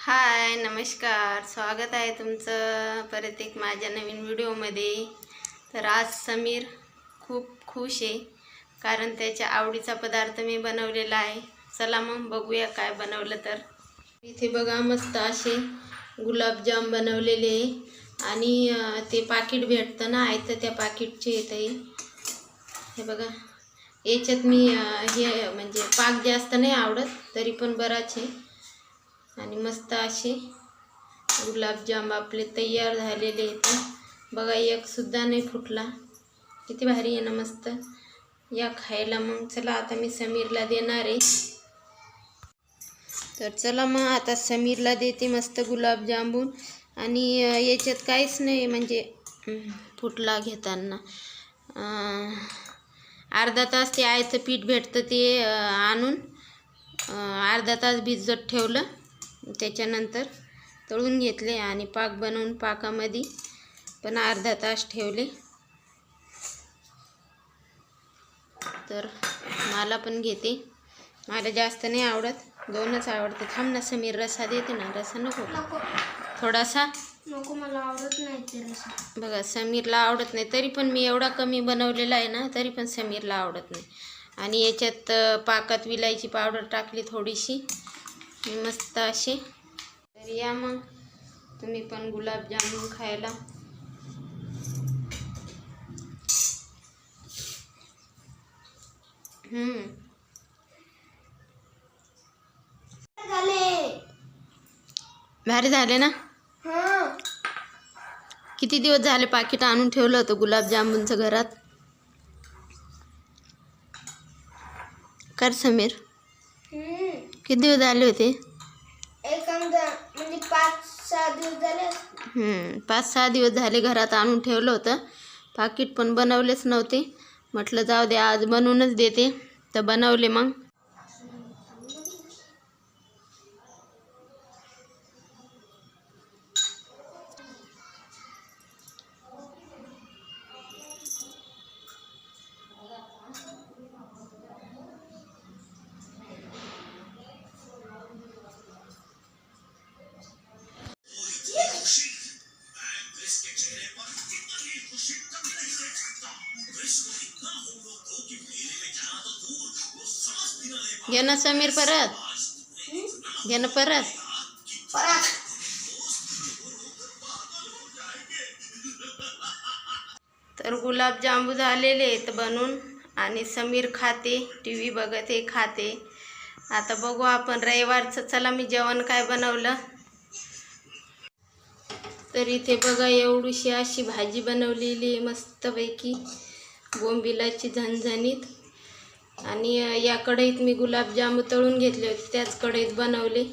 हाय नमस्कार. स्वागत आहे तुमचं परत एक माझ्या नवीन व्हिडिओमध्ये. तर आज समीर खूप खुश आहे कारण त्याच्या आवडीचा पदार्थ मी बनवलेला आहे. चला मग बघूया काय बनवलं तर. इथे बघा मस्त असे गुलाबजाम बनवलेले आणि ते पाकिट भेटतं ना आहे तर त्या पाकिटचे येत आहे. हे बघा याच्यात मी हे म्हणजे पाक जास्त नाही आवडत तरी पण बराच आहे. आणि मस्त असे गुलाबजाम आपले तयार झालेले आहेत. बघा एकसुद्धा नाही फुटला. किती भारी आहे ना मस्त. या खायला मग चला आता मी समीरला देणार आहे. तर चला मग आता समीरला देते मस्त गुलाबजामुन. आणि याच्यात काहीच नाही म्हणजे फुटला घेताना. अर्धा तास ते आयचं पीठ भेटतं ते आणून अर्धा तास भिजत ठेवलं. त्याच्यानंतर तळून घेतले आणि पाक बनवून पाकामध्ये पण अर्धा तास ठेवले. तर मला पण घेते. मला जास्त नाही आवडत दोनच आवडते. थांब ना समीर रसा देते ना. रसा नको. थोडासा? नको मला आवडत नाही ते रसा. बघा समीरला आवडत नाही. तरी पण मी एवढा कमी बनवलेला आहे ना तरी पण समीरला आवडत नाही. आणि याच्यात पाकात विलायची पावडर टाकली थोडीशी. मस्त असे तर या मग. तुम्ही पण गुलाबजामुन खायला. भारी झाले ना? हा. किती दिवस झाले पाकिट आणून ठेवलं होतं गुलाबजामुनचं घरात? कर समीर. किती दिवस झाले होते? म्हणजे पाच सहा दिवस झाले हम्म, पाच सहा दिवस झाले घरात आणून ठेवलं होतं. पाकिट पण बनवलेच नव्हते. म्हटलं जाऊ दे आज बनवूनच देते. तर बनवले मग. घे ना समीर परत घे ना परत परत तर गुलाबजांबू झालेले आहेत बनून आणि समीर खाते टी व्ही बघते खाते. आता बघू आपण रविवारचं चला मी जेवण काय बनवलं. तर इथे बघा एवढीशी अशी भाजी बनवलेली आहे मस्तपैकी. बोंबिलाची झणझणीत. आणि या कढईत मी गुलाबजाम तळून घेतले होते त्याच कढईत बनवले.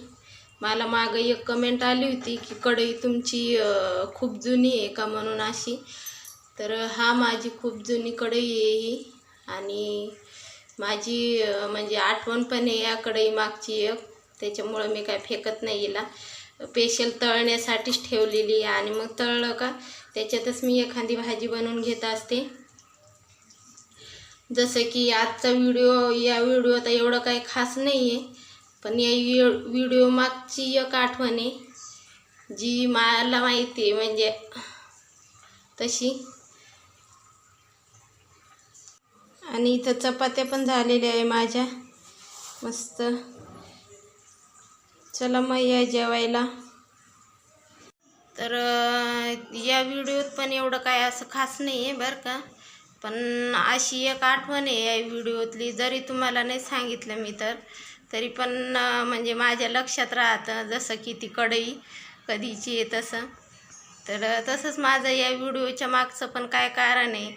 मला मागं एक कमेंट आली होती की कढई तुमची खूप जुनी आहे का? म्हणून अशी. तर हा माझी खूप जुनी कढई आहे ही. आणि माझी म्हणजे आठवण पण आहे या कढई मागची एक. त्याच्यामुळं मी काय फेकत नाही हिला. स्पेशल तळण्यासाठीच ठेवलेली आहे. आणि मग तळलं का? त्याच्यातच मी एखादी भाजी बनवून घेत असते. जसं की आजचा व्हिडिओ या व्हिडिओ तर एवढं काही खास नाही आहे पण या व्हिडिओ मागची एक आठवण आहे जी मला माहिती आहे म्हणजे तशी. आणि इथं चपात्या पण झालेल्या आहे माझ्या. मस्त. चला मग या जेवायला. तर या व्हिडिओत पण एवढं काय असं खास नाही आहे बरं का. पण अशी एक आठवण आहे या व्हिडिओतली. जरी तुम्हाला नाही सांगितलं मी तर तरी पण म्हणजे माझ्या लक्षात राहतं जसं की ती कढई कधीची आहे तसं. तर तसंच माझं या व्हिडिओच्या मागचं पण काय कारण आहे?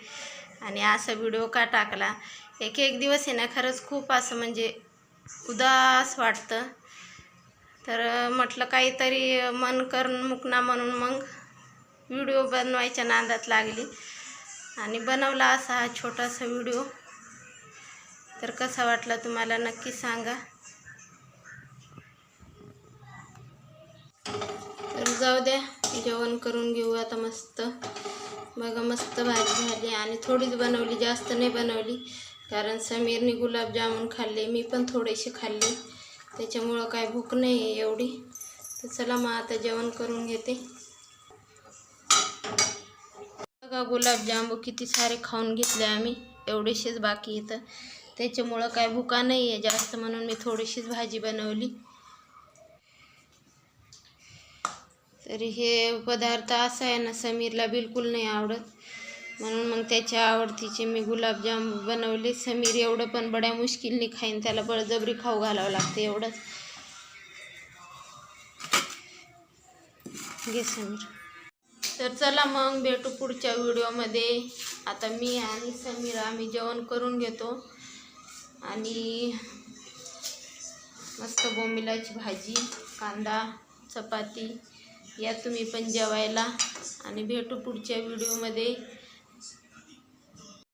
आणि असा व्हिडिओ का टाकला? एक एक दिवस आहे ना खरंच खूप असं म्हणजे उदास वाटतं. तर म्हटलं काहीतरी मन करून मुकना म्हणून मग व्हिडिओ बनवायच्या नांदात लागली. आणि बनवला असा हा छोटासा व्हिडिओ. तर कसा वाटला तुम्हाला नक्की सांगा. तर जाऊ द्या जेवण करून घेऊ आता मस्त. बघा मस्त भाजी झाली आणि थोडीच बनवली जास्त नाही बनवली. कारण समीरने गुलाबजामुन खाल्ले मी पण थोडेसे खाल्ले. त्याच्यामुळं काय भूक नाही आहे एवढी. तर चला मग आता जेवण करून घेते. बघा गुलाबजामू किती सारे खाऊन घेतले आम्ही. एवढेशीच बाकी इथं. त्याच्यामुळं काय भुका नाही आहे जास्त म्हणून मी थोडीशीच भाजी बनवली. तरी हे पदार्थ असा आहे ना समीरला बिलकुल नाही आवडत. म्हणून मग त्याच्या आवडतीचे मी गुलाबजाम बनवले. समीर एवढं पण बड्या मुश्किलने खाईन त्याला बळजबरी खाऊ घालावं लागते एवढंच. घे समीर. तर चला मग भेटू पुढच्या व्हिडिओमध्ये. आता मी आणि समीर आम्ही जेवण करून घेतो. आणि मस्त बोंबिलाची भाजी कांदा चपाती या तुम्ही पण जेवायला. आणि भेटू पुढच्या व्हिडिओमध्ये.